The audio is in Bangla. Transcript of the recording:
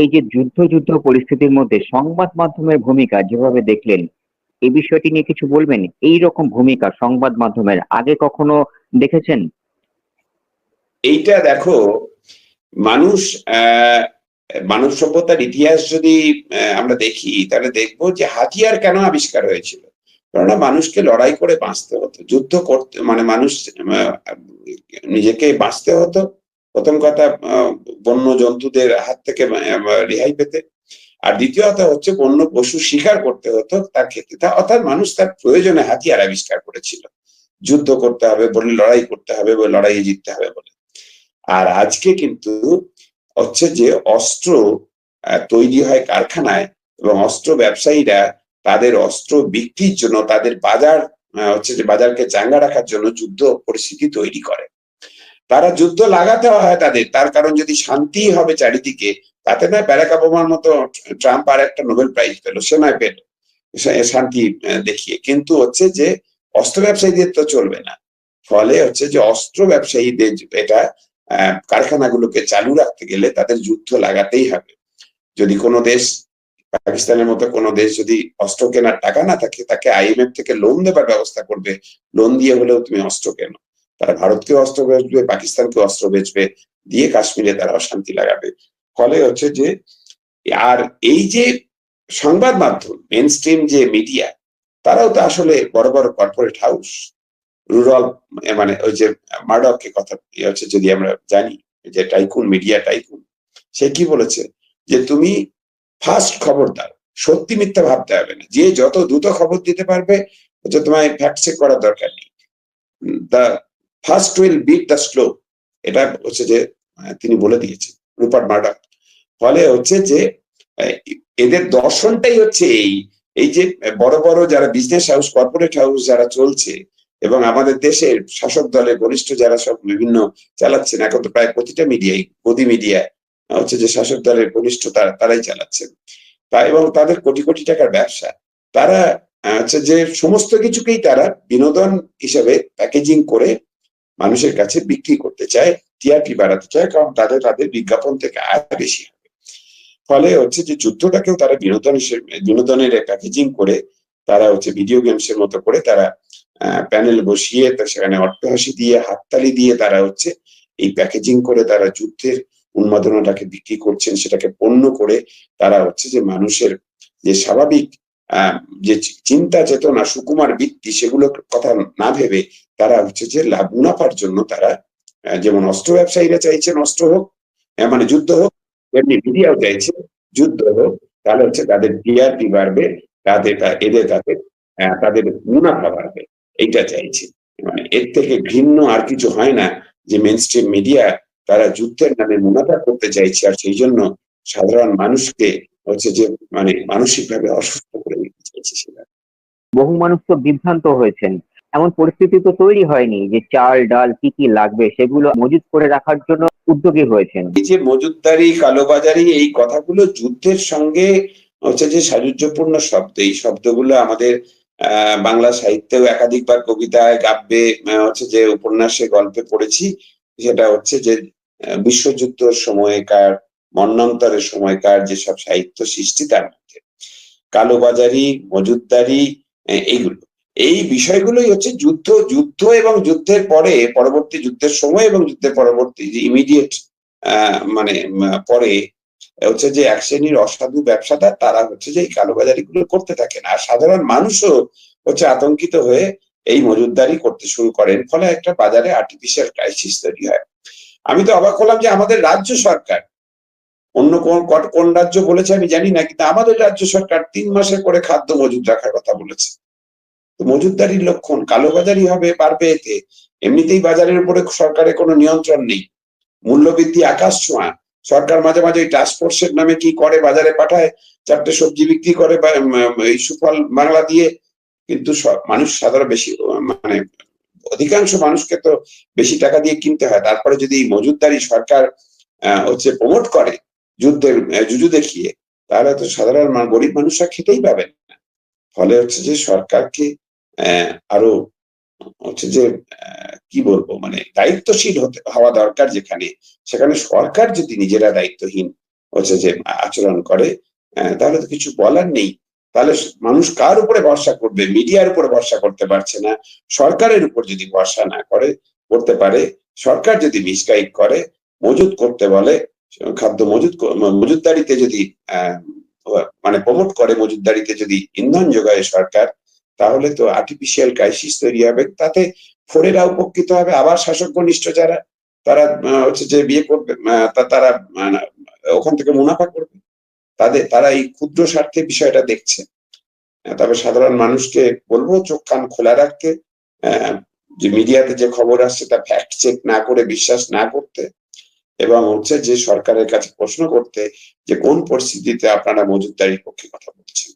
এই যে যুদ্ধ যুদ্ধ পরিস্থিতির মধ্যে সংবাদ মাধ্যমের ভূমিকা যেভাবে দেখলেন এই বিষয়টি নিয়ে কিছু বলবেন? এই রকম ভূমিকা সংবাদ মাধ্যমের আগে কখনো দেখেছেন? এইটা দেখো, মানুষ মানব সভ্যতার ইতিহাস যদি আমরা দেখি, তাহলে দেখব যে হাতিয়ার কেন আবিষ্কার হয়েছিল? কেননা মানুষকে লড়াই করে বাঁচতে হতো, যুদ্ধ করতে মানে মানুষ নিজেকে বাঁচতে হতো। প্রথম কথা বন্য জন্তুদের হাত থেকে রেহাই পেতে। আর দ্বিতীয়ত হচ্ছে, বন্য পশু শিকার করতে হতো তার ক্ষেত্রে। তা- অর্থাৎ মানুষ তার প্রয়োজনে হাতিয়ার আবিষ্কার করেছিল। যুদ্ধ করতে হবে বলে, লড়াই করতে হবে বলে, লড়াইয়ে জিততে হবে বলে। আর আজকে কিন্তু হচ্ছে যে অস্ত্র তৈরি হয় কারখানায় এবং অস্ত্র ব্যবসায়ীরা তাদের অস্ত্র বিক্রির জন্য, তাদের বাজার হচ্ছে যে বাজারকে চাঙ্গা রাখার জন্য যুদ্ধ পরিস্থিতি তৈরি করে। তারা যুদ্ধ লাগাতে হয় তাদের। তার কারণ যদি শান্তি হবে চারিদিকে, তাতে না ব্যারাক ওবামার মতো ট্রাম্প আর একটা নোবেল প্রাইজ পেল সে নয় পেল শান্তি দেখিয়ে। কিন্তু হচ্ছে যে অস্ত্র ব্যবসায়ীদের তো চলবে না। ফলে হচ্ছে যে অস্ত্র ব্যবসায়ীদের এটা কারখানাগুলোকে চালু রাখতে গেলে তাদের যুদ্ধ লাগাতেই হবে। যদি কোনো দেশ, পাকিস্তানের মতো কোনো দেশ যদি অস্ত্র কেনার টাকা না থাকে, তাকে আইএমএফ থেকে লোন দেবার ব্যবস্থা করবে। লোন দিয়ে হলেও তুমি অস্ত্র কেনো। তারা ভারতকে অস্ত্র বেচবে, পাকিস্তানকে অস্ত্র বেচবে, দিয়ে কাশ্মীরে তারা অশান্তি লাগাবে। ফলে হচ্ছে যে, আর এই যে সংবাদ মাধ্যম মেন স্ট্রিম যে মিডিয়া তারাও তো আসলে বড় বড় কর্পোরেট হাউস রুরাল মানে ওই যে মার্ডকের কথা হচ্ছে যদি আমরা জানি, যে টাইকুন মিডিয়া টাইকুন সে কি বলেছে? যে তুমি ফার্স্ট খবর দাও, সত্যি মিথ্যা ভাবতে হবে না। যে যত দ্রুত খবর দিতে পারবে, হচ্ছে তোমায় ফ্যাক্ট চেক করার দরকার নেই। The first will be the slow এটা হচ্ছে যে তিনি বলে দিয়েছেন রুপার্ট মার্ডার। ফলে হচ্ছে যে এদের দর্শনটাই হচ্ছে এই। এই যে, বড় বড় যারা বিজনেস হাউস কর্পোরেট হাউস যারা চলছে, এবং আমাদের দেশের শাসক দলের ঘনিষ্ঠ যারা সব বিভিন্ন চালাচ্ছেন এখন তো প্রায় প্রতিটা মিডিয়াই গদি মিডিয়া হচ্ছে যে শাসক দলের ঘনিষ্ঠ তারা, তারাই চালাচ্ছেন। তা এবং তাদের কোটি কোটি টাকার ব্যবসা। তারা হচ্ছে যে সমস্ত কিছুকেই তারা বিনোদন হিসেবে প্যাকেজিং করে মানুষের কাছে বিক্রি করতে চায়, টিআরপি বাড়াতে চায়, কারণ তাদের তাদের বিজ্ঞাপন থেকে আয় বেশি হবে। ফলে হচ্ছে যে যুদ্ধটাকেও তারা বিনোদন বিনোদনের প্যাকেজিং করে তারা হচ্ছে ভিডিও গেমস এর মতো করে তারা প্যানেল বসিয়ে সেখানে অট্টহাসি দিয়ে, হাততালি দিয়ে তারা হচ্ছে এই প্যাকেজিং করে তারা যুদ্ধের উন্মাদনাটাকে বিক্রি করছেন, সেটাকে পণ্য করে তারা হচ্ছে যে মানুষের যে স্বাভাবিক যে চিন্তা চেতনা সুকুমার বৃত্তি সেগুলোর কথা না ভেবে তারা হচ্ছে যে লাভ মুনাফার জন্য তারা যেমন অস্ত্র ব্যবসায়ীরা চাইছেন অস্ত্র হোক মানে যুদ্ধ হোক তেমনি মিডিয়াও চাইছে যুদ্ধ হোক তাহলে হচ্ছে তাদের টিআরপি বাড়বে তাদের এদের আহ, তাদের মুনাফা বাড়বে। এইটা চাইছে। মানে এর থেকে ঘৃণ্য আর কিছু হয় না যে মেন মিডিয়া তারা যুদ্ধের নামে মুনাফা করতে চাইছে আর সেই জন্য সাধারণ মানুষকে হচ্ছে যে মানে মানসিকভাবে অসুস্থ করে দিতে চাইছে সেটা। বহু মানুষ তো বিভ্রান্ত হয়েছেন। এমন পরিস্থিতি তো তৈরি হয়নি যে চাল ডাল কি কি লাগবে সেগুলো মজুত করে রাখার জন্য উদ্যোগী হয়েছেন। এই যে মজুদদারি কালোবাজারি এই কথাগুলো যুদ্ধের সঙ্গে হচ্ছে যে সাযুজ্যপূর্ণ শব্দ। এই শব্দগুলো আমাদের আহ বাংলা সাহিত্যেও একাধিকবার কবিতায় কাব্যে হচ্ছে যে উপন্যাসে গল্পে পড়েছি। সেটা হচ্ছে যে আহ, বিশ্বযুদ্ধের সময়কার মন্বন্তরের সময়কার যেসব সাহিত্য সৃষ্টি তার মধ্যে। কালোবাজারি মজুদদারি এইগুলো। এই বিষয়গুলোই হচ্ছে যুদ্ধ যুদ্ধ এবং যুদ্ধের পরে, পরবর্তী যুদ্ধের সময় এবং যুদ্ধের পরবর্তী যে ইমিডিয়েট মানে পরে হচ্ছে যে এক শ্রেণির অসাধু ব্যবসাদার, তারা হচ্ছে যে এই কালোবাজারি গুলো করতে থাকেন। আর সাধারণ মানুষও হচ্ছে আতঙ্কিত হয়ে এই মজুদদারি করতে শুরু করেন। ফলে একটা বাজারে আর্টিফিশিয়াল ক্রাইসিস তৈরি হয়। আমি তো অবাক হলাম যে আমাদের রাজ্য সরকার অন্য কোন কোন রাজ্য বলেছে আমি জানি না, কিন্তু আমাদের রাজ্য সরকার তিন মাসের করে খাদ্য মজুদ রাখার কথা বলেছে। তো মজুদদারির লক্ষণ, কালোবাজারি হবে পারবে এতে এমনিতেই বাজারের উপরে সরকারের কোনো নিয়ন্ত্রণ নেই। মূল্যবৃদ্ধি আকাশ ছোঁয়া, সরকার মাঝে মাঝে টাস্ক ফোর্সের নামে কি করে, বাজারে পাঠায়, চারটে সবজি বিক্রি করে এই সুফল বাংলা দিয়ে, কিন্তু মানুষ সাধারণ বেশি মানে অধিকাংশ মানুষকে তো বেশি টাকা দিয়ে কিনতে হয়। তারপরে যদি মজুদদারি সরকার হচ্ছে প্রমোট করে যুদ্ধের জুজু দেখিয়ে তাহলে তো সাধারণ গরিব মানুষরা খেতেই পাবেন না। ফলে হচ্ছে যে সরকারকে আরও হচ্ছে যে কি বলব মানে দায়িত্বশীল হতে, হওয়া দরকার যেখানে, সেখানে সরকার যদি নিজেরা দায়িত্বহীন হচ্ছে যে আচরণ করে তাহলে তো কিছু বলার নেই। তাহলে মানুষ কার উপরে ভরসা করবে? মিডিয়ার উপরে ভরসা করতে পারছে না। সরকারের উপর যদি ভরসা না করে, করতে পারে, সরকার যদি মিসগাইড করে, মজুত করতে বলে খাদ্য মজুত ক- মজুতদারিতে যদি মানে প্রমোট করে মজুতদারিতে যদি ইন্ধন যোগায় সরকার তাহলে তো আর্টিফিশিয়াল ক্রাইসিস তৈরি হবে। তাতে ফোরেরা উপকৃত হবে আবার শাসক ঘনিষ্ঠ যারা তারা হচ্ছে যে বিয়ে করবে তারা আহ, ওখান থেকে মুনাফা করবে। তাদের তারা এই ক্ষুদ্র স্বার্থে বিষয়টা দেখছে। তবে সাধারণ মানুষকে বলব চোখ কান খোলা রাখতে যে মিডিয়াতে যে খবর আসছে তা ফ্যাক্ট চেক না করে বিশ্বাস না করতে এবং হচ্ছে যে সরকারের কাছে প্রশ্ন করতে যে কোন পরিস্থিতিতে আপনারা মজুতদারির পক্ষে কথা বলছেন।